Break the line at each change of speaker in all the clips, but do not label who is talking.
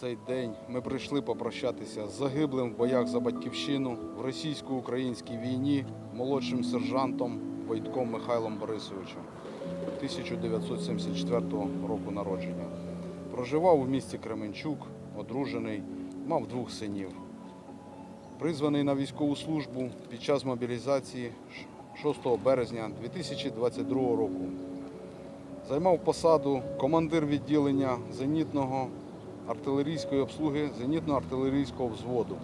цей день ми прийшли попрощатися з загиблим в боях за батьківщину в російсько-українській війні молодшим сержантом Войтком Михайлом Борисовичем 1974 року народження. Проживав у місті Кременчук, одружений, мав двох синів. Призваний на військову службу під час мобілізації 6 березня 2022 року. Займав посаду командир відділення зенітного артилерійської обслуги зенітно-артилерійського взводу.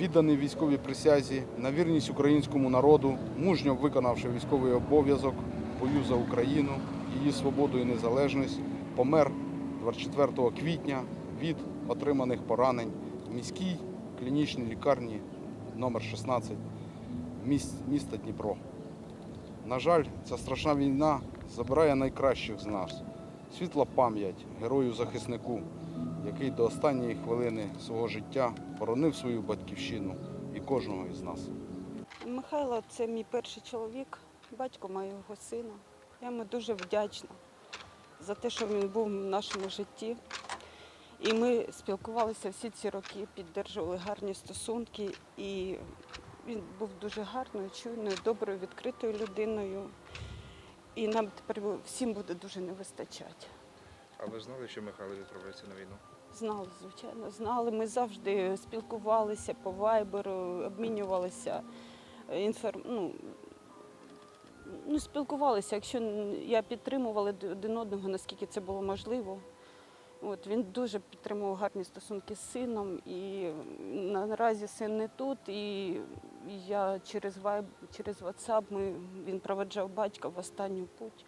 Відданий військовій присязі на вірність українському народу, мужньо виконавши військовий обов'язок бою за Україну, її свободу і незалежність, помер 24 квітня від отриманих поранень в міській клінічній лікарні номер 16 міста Дніпро. На жаль, ця страшна війна забирає найкращих з нас. Світла пам'ять герою-захиснику, який до останньої хвилини свого життя боронив свою батьківщину і кожного із нас.
Михайло це мій перший чоловік, батько моєго сина. Я йому дуже вдячна за те, що він був в нашому житті. І ми спілкувалися всі ці роки, піддержували гарні стосунки. І він був дуже гарною, чуйною, доброю, відкритою людиною. І нам тепер всім буде дуже не вистачати.
А ви знали, що Михайло відправляється на війну?
Знали, звичайно, знали. Ми завжди спілкувалися по вайберу, обмінювалися інформ... ну, ну, спілкувалися, якщо я підтримувала один одного, наскільки це було можливо. От, він дуже підтримував гарні стосунки з сином, і наразі син не тут. І я через вайб, через WhatsApp ми, він проведжав батька в останню путь.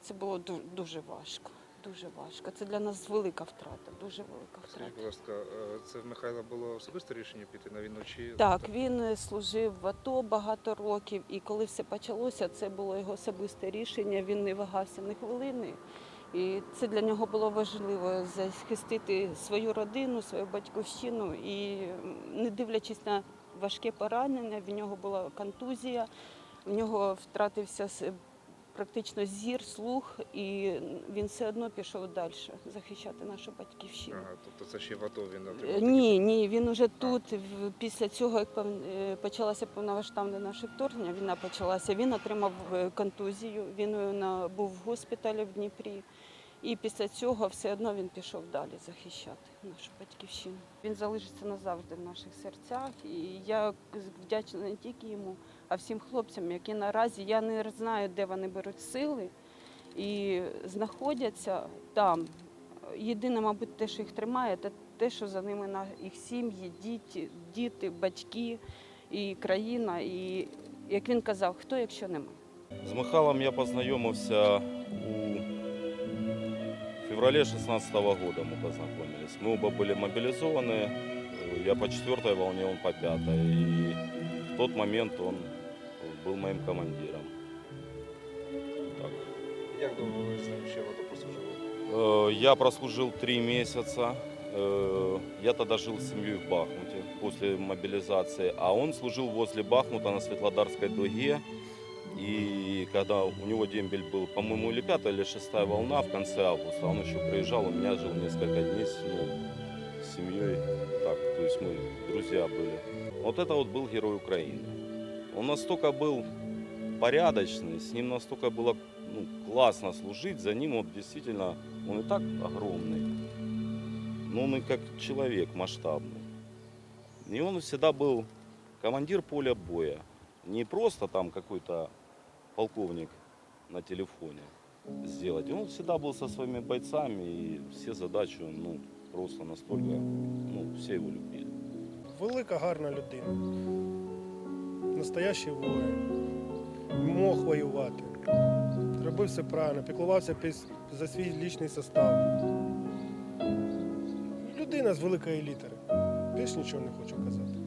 Це було ду- дуже важко. Дуже важко. Це для нас велика втрата, дуже велика втрата.
Скажіть, будь ласка, е, це в Михайла було особисте рішення піти на війну чи
Так, він служив в АТО багато років, і коли все почалося, це було його особисте рішення. Він не вагався ні хвилини. І це для нього було важливо захистити свою родину, свою батьківщину. І не дивлячись на важке поранення, в нього була контузія, в нього втратився практично зір, слух, і він все одно пішов далі захищати нашу батьківщину.
Ага, тобто це ще в АТО він
Е,
отримав?
Ні, ні, він уже тут. Після цього, як е, почалося повномасштабне наше вторгнення, війна почалася. Він отримав е, контузію. Він був в госпіталі в Дніпрі. І після цього все одно він пішов далі захищати нашу батьківщину. Він залишиться назавжди в наших серцях. І я вдячна не тільки йому, а всім хлопцям, які наразі я не знаю, де вони беруть сили і знаходяться там. Єдине, мабуть, те, що їх тримає, це те, що за ними на їх сім'ї, діти, діти, батьки і країна. І як він казав, хто, якщо не.
З Михайлом я познайомився у феврале 16 года мы познакомились. Мы оба были мобилизованы, э, я по четвертой волне, он по пятой. И в тот момент он был моим командиром. Так.
Як довго ви з ним ще в АТО прослужили?
Э, Я прослужил три месяца. Э, Я тогда жил с семьей в Бахмуте после мобилизации, а он служил возле Бахмута на Светлодарской дуге. И когда у него дембель был, по-моему, или пятая, или шестая волна в конце августа, он еще приезжал, у меня жил несколько дней с, ну, с семьей. Так, то есть мы друзья были. Вот это вот был герой Украины. Он настолько был порядочный, с ним настолько было ну, классно служить, за ним вот действительно, он и так огромный, но он и как человек масштабный. И он всегда был командир поля боя. Не просто там какой-то полковник на телефоне сделать. Он всегда был со своими бойцами, и все задачи, ну, просто настолько, ну, все его любили.
Велика гарна людина. Настоящий воїн. Мог воювати. Робив все правильно, піклувався за свій лічний состав. Людина з великої літери. Більш нічого не хочу казати.